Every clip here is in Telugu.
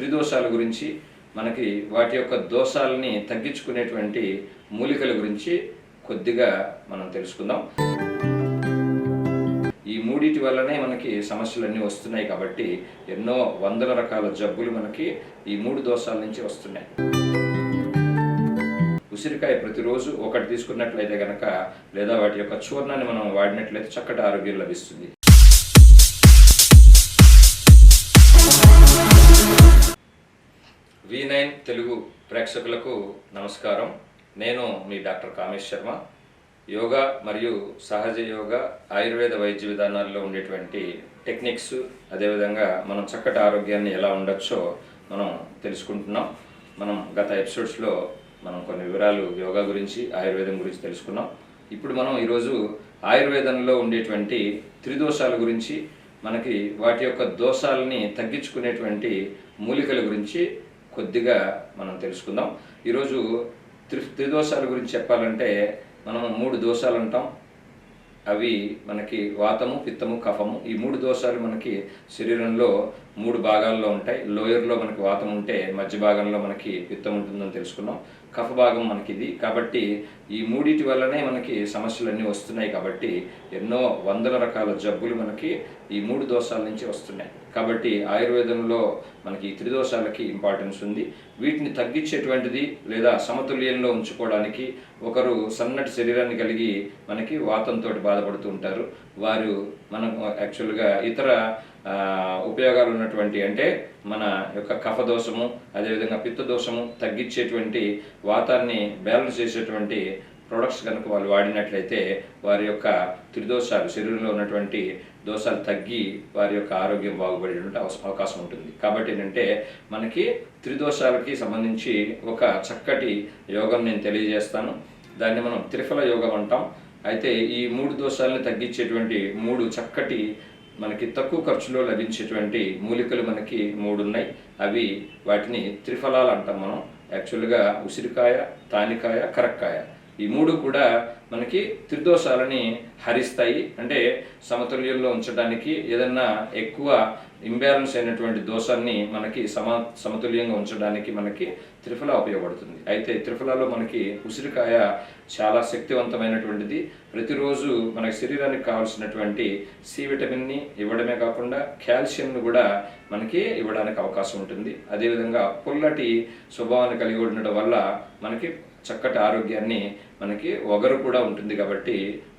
త్రిదోషాల గురించి మనకి వాటి యొక్క దోషాలని తగ్గించుకునేటువంటి మూలికల గురించి కొద్దిగా మనం తెలుసుకుందాం. ఈ మూడిటి వల్లనే మనకి సమస్యలన్నీ వస్తున్నాయి కాబట్టి ఎన్నో వందల రకాల జబ్బులు మనకి ఈ మూడు దోషాల నుంచి వస్తున్నాయి. ఉసిరికాయ ప్రతిరోజు ఒకటి తీసుకున్నట్లయితే గనక లేదా వాటి యొక్క చూర్ణాన్ని మనం వాడినట్లయితే చక్కటి ఆరోగ్యం లభిస్తుంది. వి నైన్ తెలుగు ప్రేక్షకులకు నమస్కారం. నేను మీ డాక్టర్ కామేష్ శర్మ. యోగా మరియు సహజ యోగా ఆయుర్వేద వైద్య విధానాల్లో ఉండేటువంటి టెక్నిక్స్ అదేవిధంగా మనం చక్కటి ఆరోగ్యాన్ని ఎలా ఉండొచ్చో మనం తెలుసుకుంటున్నాం. మనం గత ఎపిసోడ్స్లో మనం కొన్ని వివరాలు యోగా గురించి ఆయుర్వేదం గురించి తెలుసుకున్నాం. ఇప్పుడు మనం ఈరోజు ఆయుర్వేదంలో ఉండేటువంటి త్రిదోషాల గురించి మనకి వాటి యొక్క దోషాలని తగ్గించుకునేటువంటి మూలికల గురించి కొద్దిగా మనం తెలుసుకుందాం. ఈరోజు త్రి త్రిదోషాల గురించి చెప్పాలంటే మనం మూడు దోషాలు అంటాం. అవి మనకి వాతము పిత్తము కఫము. ఈ మూడు దోషాలు మనకి శరీరంలో మూడు భాగాల్లో ఉంటాయి. లోయర్లో మనకి వాతం ఉంటే మధ్య భాగంలో మనకి పిత్తం ఉంటుందని తెలుసుకున్నాం. కఫ భాగం మనకి ఇది కాబట్టి ఈ మూడిటి వల్లనే మనకి సమస్యలన్నీ వస్తున్నాయి కాబట్టి ఎన్నో వందల రకాల జబ్బులు మనకి ఈ మూడు దోషాల నుంచి వస్తున్నాయి. కాబట్టి ఆయుర్వేదంలో మనకి ఈ త్రిదోషాలకి ఇంపార్టెన్స్ ఉంది. వీటిని తగ్గించేటువంటిది లేదా సమతుల్యంలో ఉంచుకోవడానికి ఒకరు సన్నటి శరీరాన్ని కలిగి మనకి వాతంతో బాధపడుతూ ఉంటారు. వారు మనం యాక్చువల్గా ఇతర ఉపయోగాలు ఉన్నటువంటి అంటే మన యొక్క కఫ దోషము అదేవిధంగా పిత్త దోషము తగ్గించేటువంటి వాతాన్ని బ్యాలెన్స్ చేసేటువంటి ప్రొడక్ట్స్ కనుక వాళ్ళు వాడినట్లయితే వారి యొక్క త్రిదోషాలు శరీరంలో ఉన్నటువంటి దోషాలు తగ్గి వారి యొక్క ఆరోగ్యం బాగుపడేటువంటి అవస- అవకాశం ఉంటుంది. కాబట్టి ఏంటంటే మనకి త్రిదోషాలకి సంబంధించి ఒక చక్కటి యోగం నేను తెలియజేస్తాను. దాన్ని మనం త్రిఫల యోగం అంటాం. అయితే ఈ మూడు దోషాలను తగ్గించేటువంటి మూడు చక్కటి మనకి తక్కువ ఖర్చులో లభించేటువంటి మూలికలు మనకి మూడు ఉన్నాయి అవి వాటిని త్రిఫలాలు అంటాం మనం. యాక్చువల్గా ఉసిరికాయ తానికాయ కరక్కాయ. ఈ మూడు కూడా మనకి త్రిదోషాలని హరిస్తాయి. అంటే సమతుల్యంలో ఉంచడానికి ఏదన్నా ఎక్కువ ఇంబ్యాలెన్స్ అయినటువంటి దోషాన్ని మనకి సమా సమతుల్యంగా ఉంచడానికి మనకి త్రిఫల ఉపయోగపడుతుంది. అయితే త్రిఫలలో మనకి ఉసిరికాయ చాలా శక్తివంతమైనటువంటిది. ప్రతిరోజు మన శరీరానికి కావాల్సినటువంటి సి విటమిన్ని ఇవ్వడమే కాకుండా కాల్షియంను కూడా మనకి ఇవ్వడానికి అవకాశం ఉంటుంది. అదేవిధంగా పుల్లటి స్వభావాన్ని కలిగి ఉండడం వల్ల మనకి చక్కటి ఆరోగ్యాన్ని మనకి ఒగరు కూడా ఉంటుంది కాబట్టి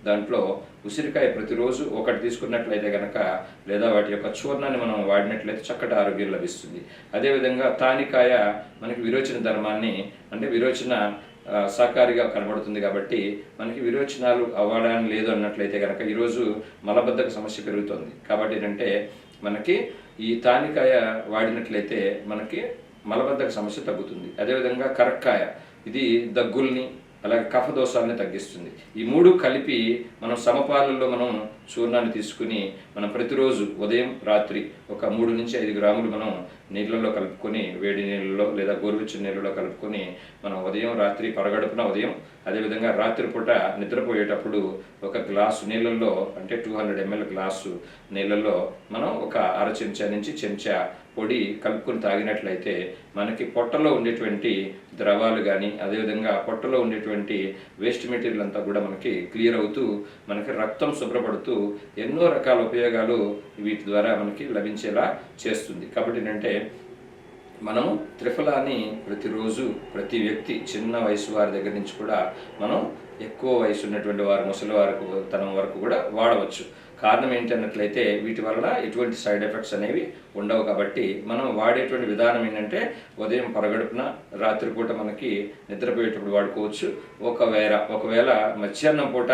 దాంట్లో ఉసిరికాయ ప్రతిరోజు ఒకటి తీసుకున్నట్లయితే గనక లేదా వాటి యొక్క చూర్ణాన్ని మనం వాడినట్లయితే చక్కటి ఆరోగ్యం లభిస్తుంది. అదేవిధంగా తానికాయ మనకి విరోచన ధర్మాన్ని అంటే విరోచన సహకారిగా కనబడుతుంది కాబట్టి మనకి విరోచనాలు అవ్వడానికి లేదు అన్నట్లయితే కనుక ఈరోజు మలబద్ధక సమస్య పెరుగుతుంది. కాబట్టి ఏంటంటే మనకి ఈ తానికాయ వాడినట్లయితే మనకి మలబద్ధక సమస్య తగ్గుతుంది. అదేవిధంగా కరక్కాయ ఇది దగ్గుల్ని అలాగే కఫ తగ్గిస్తుంది. ఈ మూడు కలిపి మనం సమపాలల్లో మనం చూర్ణాన్ని తీసుకుని మనం ప్రతిరోజు ఉదయం రాత్రి ఒక మూడు నుంచి ఐదు గ్రాములు మనం నీళ్ళలో కలుపుకొని వేడి నీళ్ళలో లేదా గోరువెచ్చని నీళ్ళలో కలుపుకొని మనం ఉదయం రాత్రి పరగడుపున ఉదయం అదేవిధంగా రాత్రిపూట నిద్రపోయేటప్పుడు ఒక గ్లాసు నీళ్ళల్లో అంటే టూ హండ్రెడ్ ఎంఎల్ గ్లాసు నీళ్ళల్లో మనం ఒక అర చెంచా నుంచి చెంచా పొడి కలుపుకొని తాగినట్లయితే మనకి పొట్టలో ఉండేటువంటి ద్రవాలు కానీ అదేవిధంగా పొట్టలో ఉండేటువంటి వేస్ట్ మెటీరియల్ అంతా కూడా మనకి క్లియర్ అవుతూ మనకి రక్తం శుభ్రపడుతూ ఎన్నో రకాల ఉపయోగాలు వీటి ద్వారా మనకి లభించేలా చేస్తుంది. కాబట్టి ఏంటంటే మనం త్రిఫలాన్ని ప్రతిరోజు ప్రతి వ్యక్తి చిన్న వయసు వారి దగ్గర నుంచి కూడా మనం ఎక్కువ వయసు ఉన్నటువంటి వారు ముసలి వారికి తనం వరకు కూడా వాడవచ్చు. కారణం ఏంటన్నట్లయితే వీటి వల్ల ఎటువంటి సైడ్ ఎఫెక్ట్స్ అనేవి ఉండవు కాబట్టి మనం వాడేటువంటి విధానం ఏంటంటే ఉదయం పరగడుపున రాత్రిపూట మనకి నిద్రపోయేటప్పుడు వాడుకోవచ్చు. ఒకవేళ ఒకవేళ మధ్యాహ్నం పూట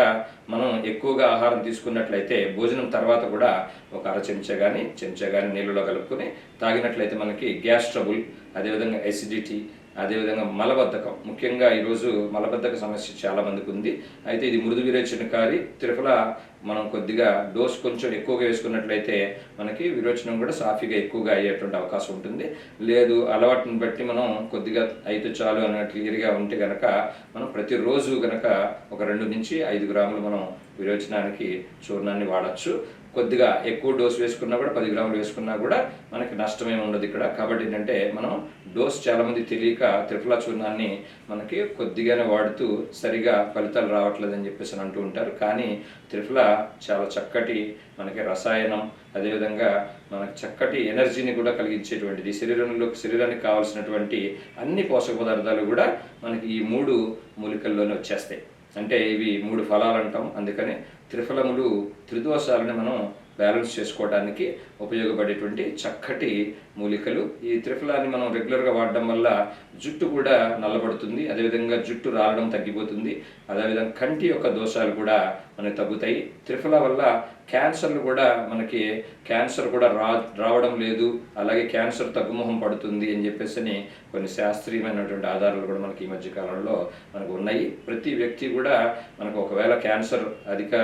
మనం ఎక్కువగా ఆహారం తీసుకున్నట్లయితే భోజనం తర్వాత కూడా ఒక అర చెంచా కానీ చెంచా కానీ నీళ్ళలో కలుపుకొని తాగినట్లయితే మనకి గ్యాస్ ట్రబుల్ అదేవిధంగా ఎసిడిటీ అదేవిధంగా మలబద్ధకం. ముఖ్యంగా ఈరోజు మలబద్ధక సమస్య చాలా మందికి ఉంది. అయితే ఇది మృదు విరేచనకారి త్రిఫల మనం కొద్దిగా డోస్ కొంచెం ఎక్కువగా వేసుకున్నట్లయితే మనకి విరోచనం కూడా సాఫీగా ఎక్కువగా అయ్యేటువంటి అవకాశం ఉంటుంది. లేదు అలవాటుని బట్టి మనం కొద్దిగా అయితే చాలు అన్న క్లియర్గా ఉంటే గనక మనం ప్రతిరోజు గనక ఒక రెండు నుంచి ఐదు గ్రాములు మనం విరోచనానికి చూర్ణాన్ని వాడచ్చు. కొద్దిగా ఎక్కువ డోస్ వేసుకున్నా కూడా పది గ్రాములు వేసుకున్నా కూడా మనకి నష్టమేమి ఉండదు ఇక్కడ. కాబట్టి ఏంటంటే మనం డోస్ చాలామంది తెలియక త్రిఫలా చూర్ణాన్ని మనకి కొద్దిగానే వాడుతూ సరిగా ఫలితాలు రావట్లేదని చెప్పేసి అని అంటూ ఉంటారు. కానీ త్రిఫలా చాలా చక్కటి మనకి రసాయనం అదేవిధంగా మనకు చక్కటి ఎనర్జీని కూడా కలిగించేటువంటిది. శరీరంలో శరీరానికి కావాల్సినటువంటి అన్ని పోషక పదార్థాలు కూడా మనకి ఈ మూడు మూలికల్లోనే వచ్చేస్తాయి. అంటే ఇవి మూడు ఫలాలు అంటాం. అందుకని త్రిఫలములు త్రిదోషాలని మనం బ్యాలెన్స్ చేసుకోవడానికి ఉపయోగపడేటువంటి చక్కటి మూలికలు. ఈ త్రిఫలాన్ని మనం రెగ్యులర్గా వాడడం వల్ల జుట్టు కూడా నల్లబడుతుంది అదేవిధంగా జుట్టు రాలడం తగ్గిపోతుంది అదేవిధంగా కంటి యొక్క దోషాలు కూడా మనకు తగ్గుతాయి. త్రిఫల వల్ల క్యాన్సర్లు కూడా మనకి క్యాన్సర్ కూడా రా రావడం లేదు. అలాగే క్యాన్సర్ తగ్గుముఖం పడుతుంది అని చెప్పేసి కొన్ని శాస్త్రీయమైనటువంటి ఆధారాలు కూడా మనకి ఈ మధ్య కాలంలో మనకు ఉన్నాయి. ప్రతి వ్యక్తి కూడా మనకు ఒకవేళ క్యాన్సర్ అధిక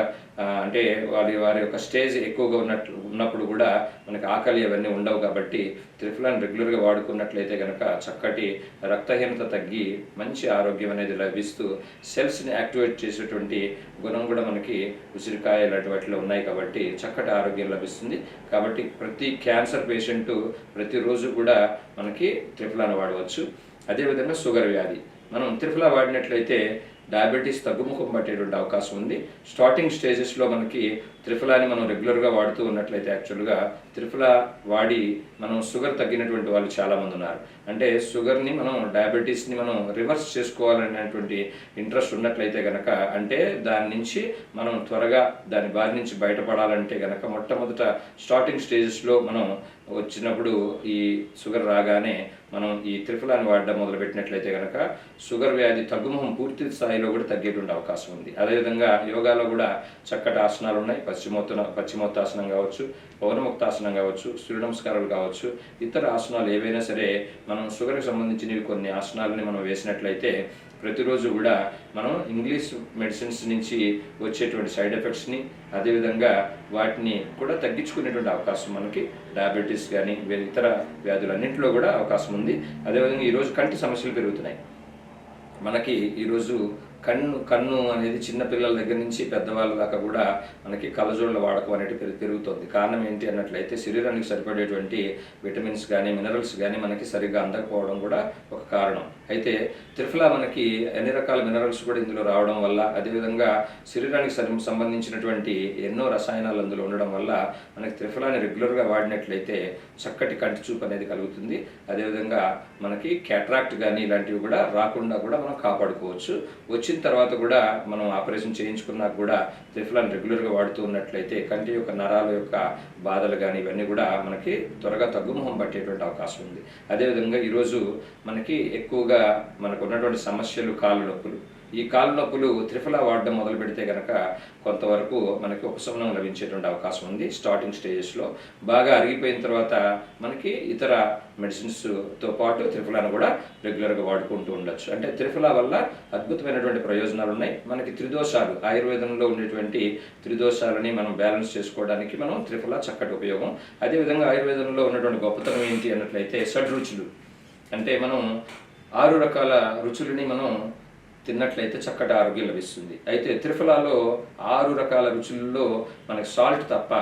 అంటే వారి వారి యొక్క స్టేజ్ ఎక్కువగా ఉన్నట్లు ఉన్నప్పుడు కూడా మనకి ఆకలి అవన్నీ ఉండవు కాబట్టి త్రిఫలాన్ని రెగ్యులర్గా వాడుకున్నట్లయితే కనుక చక్కటి రక్తహీనత తగ్గి మంచి ఆరోగ్యం అనేది లభిస్తూ సెల్స్ని యాక్టివేట్ చేసేటువంటి గుణం కూడా మనకి ఉసిరికాయ ఇలాంటి వాటిలో ఉన్నాయి కాబట్టి చక్కటి ఆరోగ్యం లభిస్తుంది. కాబట్టి ప్రతి క్యాన్సర్ పేషెంట్ ప్రతిరోజు కూడా మనకి త్రిఫలాన్ని వాడవచ్చు. అదేవిధంగా షుగర్ వ్యాధి. మనం త్రిఫలా వాడినట్లయితే డయాబెటీస్ తగ్గుముఖం పట్టేటువంటి అవకాశం ఉంది. స్టార్టింగ్ స్టేజెస్లో మనకి త్రిఫలాని మనం రెగ్యులర్గా వాడుతూ ఉన్నట్లయితే యాక్చువల్గా త్రిఫలా వాడి మనం షుగర్ తగ్గినటువంటి వాళ్ళు చాలామంది ఉన్నారు. అంటే షుగర్ని మనం డయాబెటీస్ని మనం రివర్స్ చేసుకోవాలనేటువంటి ఇంట్రెస్ట్ ఉన్నట్లయితే కనుక అంటే దాని నుంచి మనం త్వరగా దాని బారి నుంచి బయటపడాలంటే కనుక మొట్టమొదట స్టార్టింగ్ స్టేజెస్లో మనం వచ్చినప్పుడు ఈ షుగర్ రాగానే మనం ఈ త్రిఫలాన్ని వాడడం మొదలుపెట్టినట్లయితే కనుక షుగర్ వ్యాధి తగ్గుముఖం పూర్తి స్థాయిలో కూడా తగ్గేటువంటి అవకాశం ఉంది. అదేవిధంగా యోగాలో కూడా చక్కటి ఆసనాలు ఉన్నాయి. పశ్చిమోత్తన పశ్చిమోత్తాసనం కావచ్చు పౌర్ణముక్తాసనం కావచ్చు సూర్య నమస్కారాలు కావచ్చు ఇతర ఆసనాలు ఏవైనా సరే మనం షుగర్కి సంబంధించినవి కొన్ని ఆసనాలని మనం వేసినట్లయితే ప్రతిరోజు కూడా మనం ఇంగ్లీష్ మెడిసిన్స్ నుంచి వచ్చేటువంటి సైడ్ ఎఫెక్ట్స్ని అదేవిధంగా వాటిని కూడా తగ్గించుకునేటువంటి అవకాశం మనకి డయాబెటీస్ కానీ ఇతర వ్యాధులన్నింటిలో కూడా అవకాశం ఉంది. అదేవిధంగా ఈరోజు కంటి సమస్యలు పెరుగుతున్నాయి. మనకి ఈరోజు కన్ను కన్ను అనేది చిన్న పిల్లల దగ్గర నుంచి పెద్దవాళ్ళ దాకా కూడా మనకి కళ్ళజోళ్ళ వాడకం అనేది పెరుగుతుంది. కారణం ఏంటి అన్నట్లయితే శరీరానికి సరిపడేటువంటి విటమిన్స్ కానీ మినరల్స్ కానీ మనకి సరిగ్గా అందకపోవడం కూడా ఒక కారణం. అయితే త్రిఫలా మనకి అన్ని రకాల మినరల్స్ కూడా ఇందులో రావడం వల్ల అదేవిధంగా శరీరానికి సంబంధించినటువంటి ఎన్నో రసాయనాలు అందులో ఉండడం వల్ల మనకి త్రిఫలాన్ని రెగ్యులర్గా వాడినట్లయితే చక్కటి కంటి చూపు అనేది కలుగుతుంది. అదేవిధంగా మనకి క్యాట్రాక్ట్ కానీ ఇలాంటివి కూడా రాకుండా కూడా మనం కాపాడుకోవచ్చు. వచ్చిన తర్వాత కూడా మనం ఆపరేషన్ చేయించుకున్నా కూడా త్రిఫలాన్ని రెగ్యులర్గా వాడుతూ ఉన్నట్లయితే కంటి యొక్క నరాల యొక్క బాధలు కానీ ఇవన్నీ కూడా మనకి త్వరగా తగ్గుముఖం పట్టేటువంటి అవకాశం ఉంది. అదేవిధంగా ఈరోజు మనకి ఎక్కువగా మనకు ఉన్నటువంటి సమస్యలు కాళ్ళ నొప్పులు. ఈ కాళ్ళ నొప్పులు త్రిఫలా వాడడం మొదలు పెడితే కనుక కొంతవరకు మనకి ఉపశమనం లభించేటువంటి అవకాశం ఉంది స్టార్టింగ్ స్టేజెస్లో బాగా అరిగిపోయిన తర్వాత మనకి ఇతర మెడిసిన్స్తో పాటు త్రిఫలాను కూడా రెగ్యులర్గా వాడుకుంటూ ఉండొచ్చు. అంటే త్రిఫలా వల్ల అద్భుతమైనటువంటి ప్రయోజనాలు ఉన్నాయి. మనకి త్రిదోషాలు ఆయుర్వేదంలో ఉండేటువంటి త్రిదోషాలని మనం బ్యాలెన్స్ చేసుకోవడానికి మనం త్రిఫలా చక్కటి ఉపయోగం. అదేవిధంగా ఆయుర్వేదంలో ఉన్నటువంటి గొప్పతనం ఏంటి అన్నట్లయితే షడ్రుచులు. అంటే మనం ఆరు రకాల రుచులని మనం తిన్నట్లయితే చక్కటి ఆరోగ్యం లభిస్తుంది. అయితే త్రిఫలాలో ఆరు రకాల రుచుల్లో మనకి సాల్ట్ తప్ప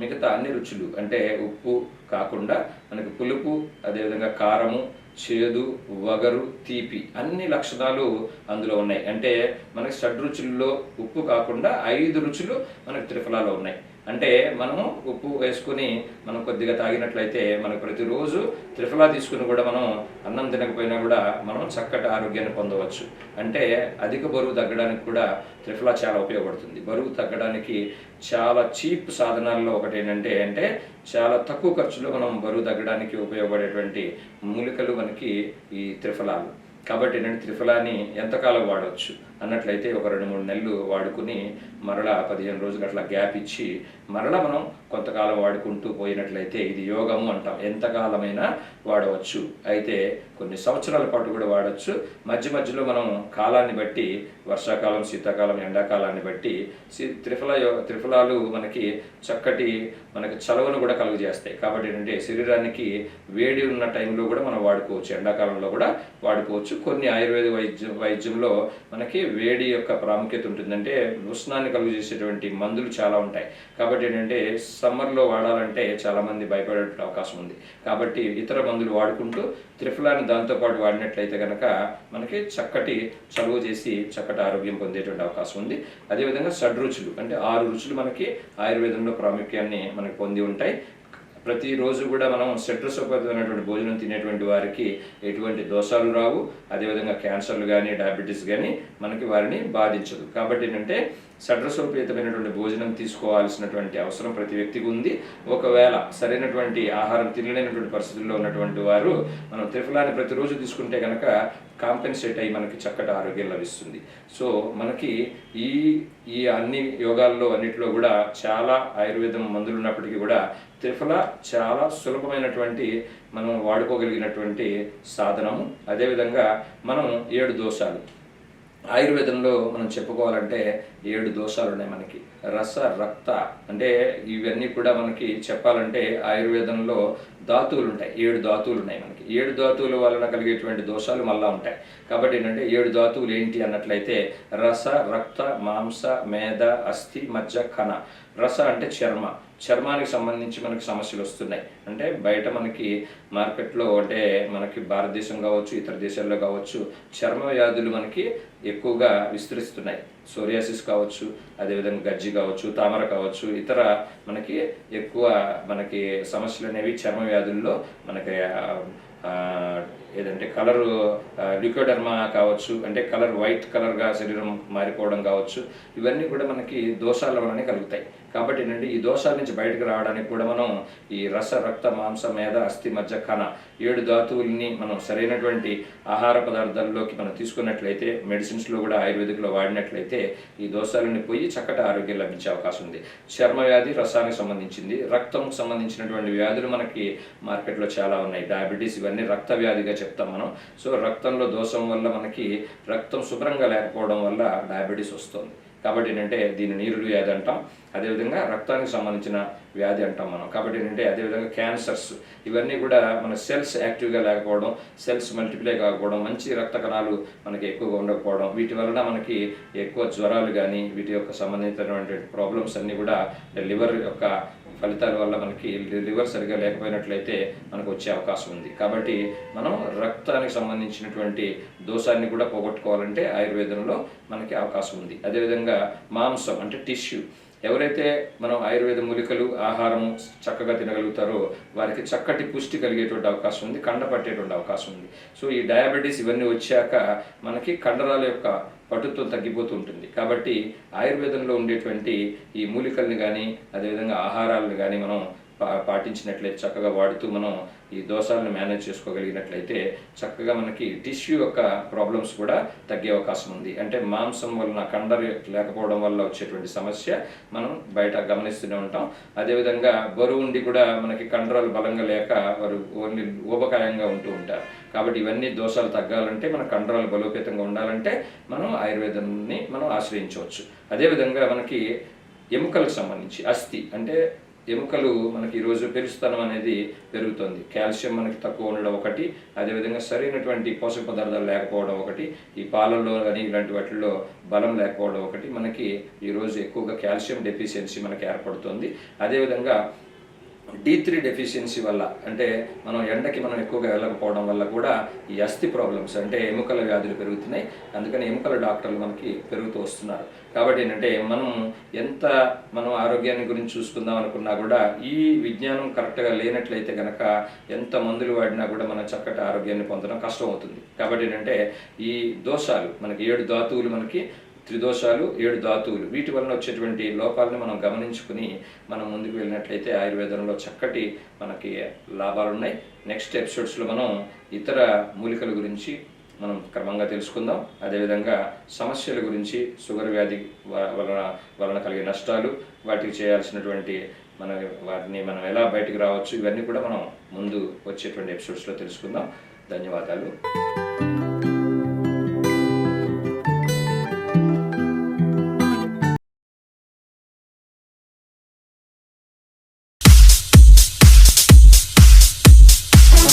మిగతా అన్ని రుచులు అంటే ఉప్పు కాకుండా మనకి పులుపు అదేవిధంగా కారము చేదు వగరు తీపి అన్ని లక్షణాలు అందులో ఉన్నాయి. అంటే మనకి షడ్రుచుల్లో ఉప్పు కాకుండా ఐదు రుచులు మనకి త్రిఫలాలో ఉన్నాయి. అంటే మనము ఉప్పు వేసుకుని మనం కొద్దిగా తాగినట్లయితే మనకు ప్రతిరోజు త్రిఫలా తీసుకుని కూడా మనం అన్నం తినకపోయినా కూడా మనం చక్కటి ఆరోగ్యాన్ని పొందవచ్చు. అంటే అధిక బరువు తగ్గడానికి కూడా త్రిఫలా చాలా ఉపయోగపడుతుంది. బరువు తగ్గడానికి చాలా చీప్ సాధనాల్లో ఒకటి ఏంటంటే అంటే చాలా తక్కువ ఖర్చులో మనం బరువు తగ్గడానికి ఉపయోగపడేటువంటి మూలికలు మనకి ఈ త్రిఫలాలు. కాబట్టి ఏంటంటే త్రిఫలాని ఎంతకాలం వాడవచ్చు అన్నట్లయితే ఒక రెండు మూడు నెలలు వాడుకుని మరలా పదిహేను రోజులు అట్లా గ్యాప్ ఇచ్చి మరలా మనం కొంతకాలం వాడుకుంటూ పోయినట్లయితే ఇది యోగము అంటాం. ఎంతకాలమైనా వాడవచ్చు. అయితే కొన్ని సంవత్సరాల పాటు కూడా వాడచ్చు. మధ్య మధ్యలో మనం కాలాన్ని బట్టి వర్షాకాలం శీతాకాలం ఎండాకాలాన్ని బట్టి సి- త్రిఫల యో- త్రిఫలాలు మనకి చక్కటి మనకి చలవను కూడా కలుగజేస్తాయి. కాబట్టి ఏంటంటే శరీరానికి వేడి ఉన్న టైంలో కూడా మనం వాడుకోవచ్చు. ఎండాకాలంలో కూడా వాడుకోవచ్చు. కొన్ని ఆయుర్వేద వైద్యం వైద్యంలో మనకి వేడి యొక్క ప్రాముఖ్యత ఉంటుందంటే ఉష్ణాన్ని కలుగు చేసేటువంటి మందులు చాలా ఉంటాయి. కాబట్టి ఏంటంటే సమ్మర్లో వాడాలంటే చాలామంది భయపడే అవకాశం ఉంది. కాబట్టి ఇతర మందులు వాడుకుంటూ త్రిఫలాన్ని దాంతోపాటు వాడినట్లయితే కనుక మనకి చక్కటి చలువ చేసి చక్కటి ఆరోగ్యం పొందేటువంటి అవకాశం ఉంది. అదేవిధంగా షడ్రుచులు అంటే ఆరు రుచులు మనకి ఆయుర్వేదంలో ప్రాముఖ్యాన్ని మనకి పొంది ఉంటాయి. ప్రతిరోజు కూడా మనం సెట్రసోపతమైనటువంటి భోజనం తినేటువంటి వారికి ఎటువంటి దోషాలు రావు. అదేవిధంగా క్యాన్సర్లు కానీ డయాబెటీస్ కానీ మనకి వారిని బాధించదు. కాబట్టి ఏంటంటే సడ్రసోపేతమైనటువంటి భోజనం తీసుకోవాల్సినటువంటి అవసరం ప్రతి వ్యక్తికి ఉంది. ఒకవేళ సరైనటువంటి ఆహారం తినలేనటువంటి పరిస్థితుల్లో ఉన్నటువంటి వారు మనం త్రిఫలాన్ని ప్రతిరోజు తీసుకుంటే కనుక కాంపెన్సేట్ అయ్యి మనకి చక్కటి ఆరోగ్యం లభిస్తుంది. సో మనకి ఈ ఈ అన్ని యోగాల్లో అన్నిటిలో కూడా చాలా ఆయుర్వేదం మందులు ఉన్నప్పటికీ కూడా త్రిఫల చాలా సులభమైనటువంటి మనం వాడుకోగలిగినటువంటి సాధనము. అదేవిధంగా మనం ఏడు దోషాలు. ఆయుర్వేదంలో మనం చెప్పుకోవాలంటే ఏడు దోషాలు ఉన్నాయి మనకి. రస రక్త అంటే ఇవన్నీ కూడా మనకి చెప్పాలంటే ఆయుర్వేదంలో ధాతువులు ఉంటాయి ఏడు ధాతువులు ఉన్నాయి మనకి. ఏడు ధాతువుల వలన కలిగేటువంటి దోషాలు మళ్ళా ఉంటాయి. కాబట్టి ఏంటంటే ఏడు ధాతువులు ఏంటి అన్నట్లయితే రస రక్త మాంస మేధ అస్థి మజ్జ కణ. రస అంటే చర్మ. చర్మానికి సంబంధించి మనకి సమస్యలు వస్తున్నాయి. అంటే బయట మనకి మార్కెట్లో అంటే మనకి భారతదేశం కావచ్చు ఇతర దేశాల్లో కావచ్చు చర్మ వ్యాధులు మనకి ఎక్కువగా విస్తరిస్తున్నాయి. సోరియాసిస్ కావచ్చు అదేవిధంగా గజ్జి కావచ్చు తామర కావచ్చు ఇతర మనకి ఎక్కువ మనకి సమస్యలు అనేవి చర్మ వ్యాధుల్లో మనకి ఏదంటే కలరు లిక్విడర్మా కావచ్చు అంటే కలర్ వైట్ కలర్గా శరీరం మారిపోవడం కావచ్చు ఇవన్నీ కూడా మనకి దోషాల వలనే కలుగుతాయి. కాబట్టి ఏంటంటే ఈ దోషాల నుంచి బయటకు రావడానికి కూడా మనం ఈ రస రక్త మాంస మేధ అస్థి మధ్య కణ ఏడు ధాతువుల్ని మనం సరైనటువంటి ఆహార పదార్థాల్లోకి మనం తీసుకున్నట్లయితే మెడిసిన్స్లో కూడా ఆయుర్వేదిక్లో వాడినట్లయితే ఈ దోషాలన్నీ పోయి చక్కటి ఆరోగ్యం లభించే అవకాశం ఉంది. చర్మ వ్యాధి రసానికి సంబంధించింది. రక్తంకు సంబంధించినటువంటి వ్యాధులు మనకి మార్కెట్లో చాలా ఉన్నాయి. డయాబెటీస్ ఇవన్నీ రక్త వ్యాధిగా చెప్తాం మనం. సో రక్తంలో దోషం వల్ల మనకి రక్తం శుభ్రంగా లేకపోవడం వల్ల డయాబెటీస్ వస్తుంది. కాబట్టి ఏంటంటే దీన్ని నీరులు వ్యాధి అంటాం. అదేవిధంగా రక్తానికి సంబంధించిన వ్యాధి అంటాం మనం. కాబట్టి ఏంటంటే అదేవిధంగా క్యాన్సర్స్ ఇవన్నీ కూడా మన సెల్స్ యాక్టివ్గా లేకపోవడం సెల్స్ మల్టిప్లై కాకపోవడం మంచి రక్త కణాలు మనకి ఎక్కువగా ఉండకపోవడం వీటి వలన మనకి ఎక్కువ జ్వరాలు కానీ వీటి యొక్క సంబంధించినటువంటి ప్రాబ్లమ్స్ అన్నీ కూడా లివర్ యొక్క ఫలితాల వల్ల మనకి లివర్ సరిగా లేకపోయినట్లయితే మనకు వచ్చే అవకాశం ఉంది. కాబట్టి మనం రక్తానికి సంబంధించినటువంటి దోషాన్ని కూడా పోగొట్టుకోవాలంటే ఆయుర్వేదంలో మనకి అవకాశం ఉంది. అదేవిధంగా మాంసం అంటే టిష్యూ ఎవరైతే మనం ఆయుర్వేద మూలికలు ఆహారం చక్కగా తినగలుగుతారో వారికి చక్కటి పుష్టి కలిగేటువంటి అవకాశం ఉంది కండ పట్టేటువంటి అవకాశం ఉంది. సో ఈ డయాబెటీస్ ఇవన్నీ వచ్చాక మనకి కండరాల యొక్క పటుత్వం తగ్గిపోతూ ఉంటుంది. కాబట్టి ఆయుర్వేదంలో ఉండేటువంటి ఈ మూలికల్ని కానీ అదేవిధంగా ఆహారాలను కానీ మనం పాటించినట్లయితే చక్కగా వాడుతూ మనం ఈ దోషాలను మేనేజ్ చేసుకోగలిగినట్లయితే చక్కగా మనకి టిష్యూ యొక్క ప్రాబ్లమ్స్ కూడా తగ్గే అవకాశం ఉంది. అంటే మాంసం వలన కండలు లేకపోవడం వల్ల వచ్చేటువంటి సమస్య మనం బయట గమనిస్తూనే ఉంటాం. అదేవిధంగా బరువు ఉండి కూడా మనకి కండరాలు బలంగా లేక వారు ఓన్లీ ఊబకాయంగా ఉంటూ ఉంటారు. కాబట్టి ఇవన్నీ దోషాలు తగ్గాలంటే మన కండరాలు బలోపేతంగా ఉండాలంటే మనం ఆయుర్వేదాన్ని మనం ఆశ్రయించవచ్చు. అదేవిధంగా మనకి ఎముకలకు సంబంధించి అస్థి అంటే ఎముకలు మనకి ఈరోజు పెరుస్తనం అనేది పెరుగుతుంది. కాల్షియం మనకి తక్కువ ఉండడం ఒకటి అదేవిధంగా సరైనటువంటి పోషక పదార్థాలు లేకపోవడం ఒకటి ఈ పాలల్లో కానీ ఇలాంటి వాటిల్లో బలం లేకపోవడం ఒకటి మనకి ఈరోజు ఎక్కువగా కాల్షియం డెఫిషియన్సీ మనకి ఏర్పడుతుంది. అదేవిధంగా డి త్రీ డెఫిషియన్సీ వల్ల అంటే మనం ఎండకి మనం ఎక్కువగా వెళ్ళకపోవడం వల్ల కూడా ఈ అస్థి ప్రాబ్లమ్స్ అంటే ఎముకల వ్యాధులు పెరుగుతున్నాయి. అందుకని ఎముకల డాక్టర్లు మనకి పెరుగుతూ వస్తున్నారు. కాబట్టి ఏంటంటే మనం ఎంత మనం ఆరోగ్యాన్ని గురించి చూసుకుందాం అనుకున్నా కూడా ఈ విజ్ఞానం కరెక్ట్గా లేనట్లయితే కనుక ఎంత మందులు వాడినా కూడా మనం చక్కటి ఆరోగ్యాన్ని పొందడం కష్టం అవుతుంది కాబట్టి ఏంటంటే ఈ దోషాలు మనకి ఏడు ధాతువులు మనకి త్రిదోషాలు ఏడు ధాతువులు. వీటి వలన వచ్చేటువంటి లోపాలను మనం గమనించుకుని మనం ముందుకు వెళ్ళినట్లయితే ఆయుర్వేదంలో చక్కటి మనకి లాభాలు ఉన్నాయి నెక్స్ట్ ఎపిసోడ్స్లో మనం ఇతర మూలికల గురించి మనం క్రమంగా తెలుసుకుందాం. అదేవిధంగా సమస్యల గురించి షుగర్ వ్యాధి వ- వలన వలన కలిగే నష్టాలు వాటికి చేయాల్సినటువంటి మన వాటిని మనం ఎలా బయటకు రావచ్చు ఇవన్నీ కూడా మనం ముందు వచ్చేటువంటి ఎపిసోడ్స్లో తెలుసుకుందాం. ధన్యవాదాలు.